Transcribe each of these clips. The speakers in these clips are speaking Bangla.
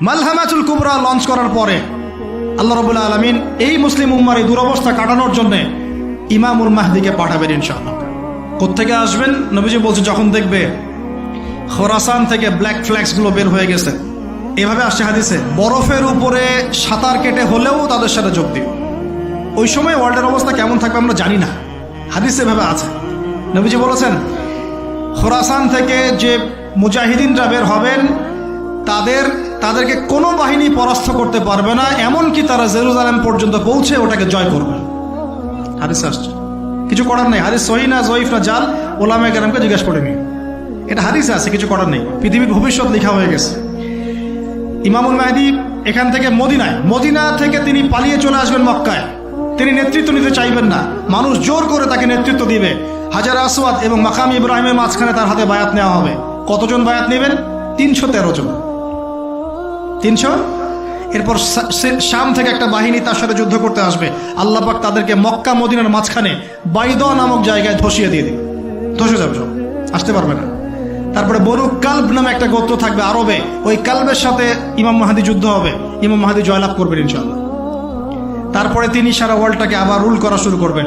মালহামাতুল কুবরা লঞ্চ করার পরে আল্লাহ রবুল্লা আলমিন এই মুসলিম উম্মার এই দুরবস্থা কাটানোর জন্য ইমামুল মাহদিকে পাঠাবেন ইনশাআল্লাহ। কোথেকে আসবেন? নবীজি বলছে, যখন দেখবে খোরাসান থেকে ব্ল্যাক ফ্ল্যাক্সগুলো বের হয়ে গেছে, এভাবে আসছে হাদিসে, বরফের উপরে সাঁতার কেটে হলেও তাদের সাথে যোগ দিও। ওই সময় ওয়ার্ল্ডের অবস্থা কেমন থাকবে আমরা জানি না। হাদিস এভাবে আছে। নবীজি বলেছেন, খোরাসান থেকে যে মুজাহিদিনরা বের হবেন, তাদের তাদেরকে কোনো বাহিনী পরাস্ত করতে পারবে না, এমনকি তারা জেরুজালেম পর্যন্ত পৌঁছে ওটাকে জয় করবে। হাদিস আসছে। কিছু করার নেই। হাদিস সহি না, জয়ীফ না, জাল? ওলামা কেরামকে জিজ্ঞাসা করে নি এটা হাদিসে আছে, কিছু করার নেই। পৃথিবীর ভবিষ্যৎ লেখা হয়ে গেছে। ইমামুল মাহদি এখান থেকে মদিনায়, মদিনা থেকে তিনি পালিয়ে চলে আসবেন মক্কায়। তিনি নেতৃত্ব নিতে চাইবেন না। মানুষ জোর করে তাকে নেতৃত্ব দিবে। হাজার আসওয়াদ এবং মাকাম ইব্রাহিমের মাঝখানে তার হাতে বায়াত নেওয়া হবে। কতজন বায়াত নেবেন? তিনশো তেরো জন। তিনশো? এরপর শাম থেকে একটা বাহিনী তার সাথে যুদ্ধ করতে আসবে। আল্লাহ পাক তাদেরকে মক্কা, মদিনার মাঝখানে বাইদ নামক জায়গায় ধসিয়ে দিয়ে দিবে। ধসে যাবে সব। আসতে পারবে না। তারপরে বরু কাল্ব নামে একটা গোত্র থাকবে আরবে। ওই কাল্বের সাথে ইমাম মাহাদি যুদ্ধ হবে। ইমাম মাহাদি জয়লাভ করবেন ইনশাল্লাহ তারপরে তিনি সারা ওয়ার্ল্ডটাকে আবার রুল করা শুরু করবেন।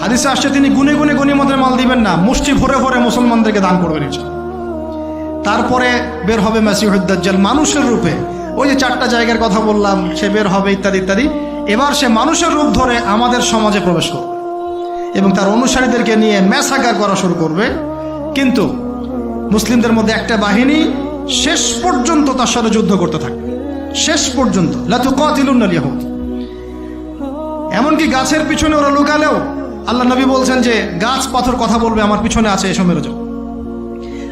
হাদিসে আসছে, তিনি গুনে গুনে গণিমতের মাল দিবেন না, মুষ্টি ভরে ভরে মুসলমানদেরকে দান করবেন ইনশাল্লাহ তারপরে বের হবে মাসিহুদ্দাজ্জাল মানুষের রূপে। ওই যে চারটা জায়গার কথা বললাম, সে বের হবে ইত্যাদি ইত্যাদি। এবার সে মানুষের রূপ ধরে আমাদের সমাজে প্রবেশ করবে এবং তার অনুসারীদেরকে নিয়ে ম্যাসাকার করা শুরু করবে। কিন্তু মুসলিমদের মধ্যে একটা বাহিনী শেষ পর্যন্ত তার সাথে যুদ্ধ করতে থাকবে। শেষ পর্যন্ত। এমনকি গাছের পিছনে ওরা লুকালেও আল্লাহ নবী বলছেন যে, গাছ পাথর কথা বলবে, আমার পিছনে আছে এসব মেরে যাও।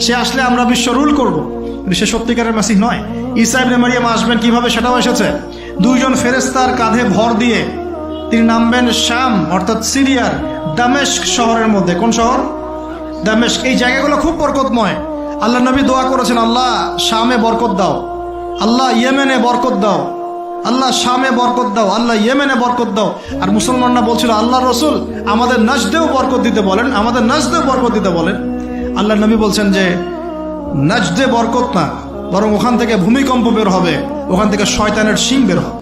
সে আসলে আমরা বিশ্ব রুল করব। কিন্তু সে সত্যিকারের মাসিহ নয়। ইসাইব মারিয়াম আসবেন কীভাবে সেটাও এসেছে। দুইজন ফেরেস্তার কাঁধে ভর দিয়ে তিনি নামবেন শাম অর্থাৎ সিরিয়ার দামেস্ক শহরের মধ্যে। কোন শহর? দামেস্ক। এই জায়গাগুলো খুব বরকতময়। আল্লাহ নবী দোয়া করেছেন, আল্লাহ শামে বরকত দাও। আল্লাহ ইয়েমেনে বরকত দাও। আল্লাহ শামে বরকত দাও। আল্লাহ ইয়েমেনে বরকত দাও। আর মুসলমানরা বলছিল আল্লাহ রসুল আমাদের নাজদেও বরকত দিতে বলেন, আমাদের নাজদেও বরকত দিতে বলেন। আল্লাহ নবী বলছেন যে, নাজদে বরকত না, বরং ওখান থেকে ভূমিকম্প বের হবে, ওখান থেকে শয়তানের শিং বের হবে।